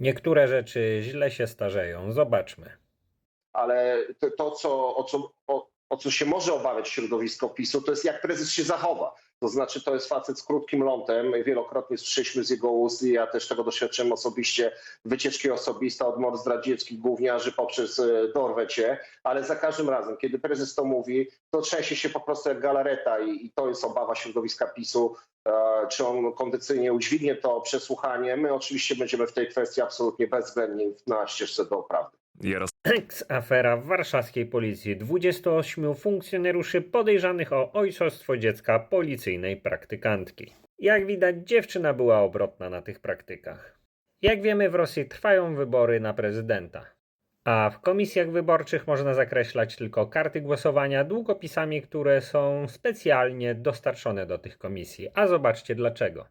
Niektóre rzeczy źle się starzeją. Zobaczmy. ale to, co, o, co, o, o co się może obawiać środowisko PiSu, to jest jak prezes się zachowa. To znaczy, to jest facet z krótkim lądem. Wielokrotnie słyszeliśmy z jego ust, i ja też tego doświadczyłem osobiście, wycieczki osobiste od mord zdradzieckich gówniarzy poprzez e, dorwecie, ale za każdym razem, kiedy prezes to mówi, to trzęsie się po prostu jak galareta i, i to jest obawa środowiska PiSu, czy on kondycyjnie udźwignie to przesłuchanie. My oczywiście będziemy w tej kwestii absolutnie bezwzględni na ścieżce do prawdy. Eks-afera w warszawskiej policji. 28 funkcjonariuszy podejrzanych o ojcostwo dziecka policyjnej praktykantki. Jak widać, dziewczyna była obrotna na tych praktykach. Jak wiemy, w Rosji trwają wybory na prezydenta. A w komisjach wyborczych można zakreślać tylko karty głosowania długopisami, które są specjalnie dostarczone do tych komisji. A zobaczcie dlaczego.